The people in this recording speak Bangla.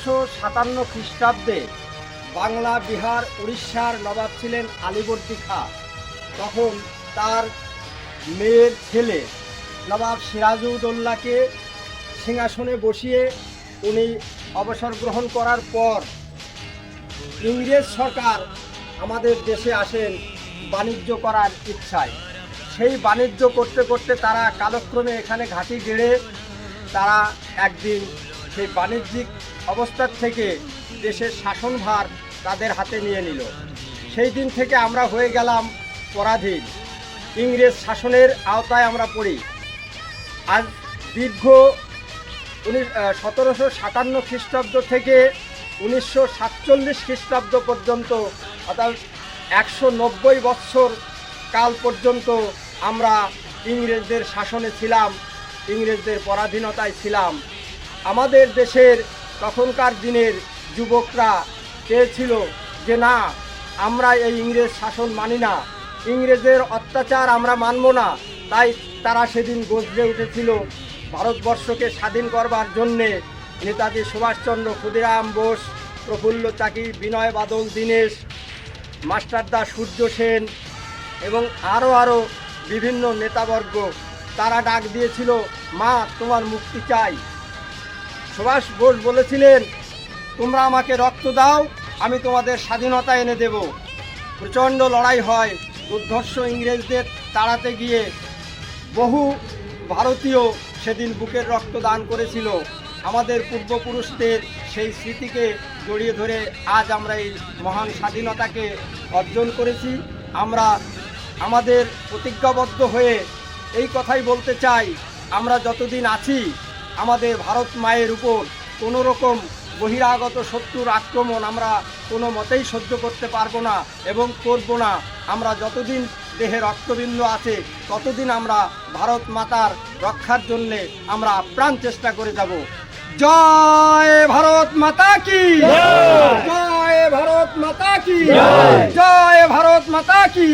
সতেরোশো সাতান্ন খ্রিস্টাব্দে বাংলা, বিহার, উড়িষ্যার নবাব ছিলেন আলিবর্দী খাঁ। তখন তার মেয়ের ছেলে নবাব সিরাজউদ্দৌলাকে সিংহাসনে বসিয়ে উনি অবসর গ্রহণ করার পর ইংরেজ সরকার আমাদের দেশে আসেন বাণিজ্য করার ইচ্ছায়। সেই বাণিজ্য করতে করতে তারা কালক্রমে এখানে ঘাঁটি গেড়ে তারা একদিন সেই বাণিজ্যিক অবস্থার থেকে দেশের শাসনভার তাদের হাতে নিয়ে নিল। সেই দিন থেকে আমরা হয়ে গেলাম পরাধীন। ইংরেজ শাসনের আওতায় আমরা পড়ি। আজ দীর্ঘ উনিশ সতেরোশো সাতান্ন খ্রিস্টাব্দ থেকে উনিশশো সাতচল্লিশ খ্রিস্টাব্দ পর্যন্ত, অর্থাৎ একশো নব্বই বৎসর কাল পর্যন্ত আমরা ইংরেজদের শাসনে ছিলাম, ইংরেজদের পরাধীনতায় ছিলাম। আমাদের দেশের তখনকার দিনের যুবকরা চেয়েছিল যে না, আমরা এই ইংরেজ শাসন মানি না। ইংরেজের অত্যাচার আমরা মানব না। তাই তারা সেদিন গজরে উঠেছিল, ভারতবর্ষকে স্বাধীন করবার জন্যে নেতাজি সুভাষচন্দ্র ক্ষুদিরাম বোস, প্রফুল্ল চাকি, বিনয় বাদল, দীনেশ, মাস্টারদা সূর্য সেন এবং আরও আরও বিভিন্ন নেতাবর্গ, তারা ডাক দিয়েছিল, মা, তোমার মুক্তি চাই। সুভাষ বোস বলেছিলেন, তোমরা আমাকে রক্ত দাও, আমি তোমাদের স্বাধীনতা এনে দেব। প্রচণ্ড লড়াই হয়। দুর্ধর্ষ ইংরেজদের তাড়াতে গিয়ে বহু ভারতীয় সেদিন বুকের রক্ত দান করেছিল। আমাদের পূর্বপুরুষদের সেই স্মৃতিকে জড়িয়ে ধরে আজ আমরা এই মহান স্বাধীনতাকে অর্জন করেছি। আমরা আমাদের প্রতিজ্ঞাবদ্ধ হয়ে এই কথাই বলতে চাই, আমরা যতদিন আছি আমাদের ভারত মায়ের উপর কোনো রকম বহিরাগত শত্রুর আক্রমণ আমরা কোনো মতেই সহ্য করতে পারব না এবং করব না। আমরা যতদিন দেহে রক্তবিন্দু আছে ততদিন আমরা ভারত মাতার রক্ষার জন্যে আমরা আপ্রাণ চেষ্টা করে যাব। জয় ভারত মাতা কি? জয়! ভারত মাতা কি? জয়! ভারত মাতা কি?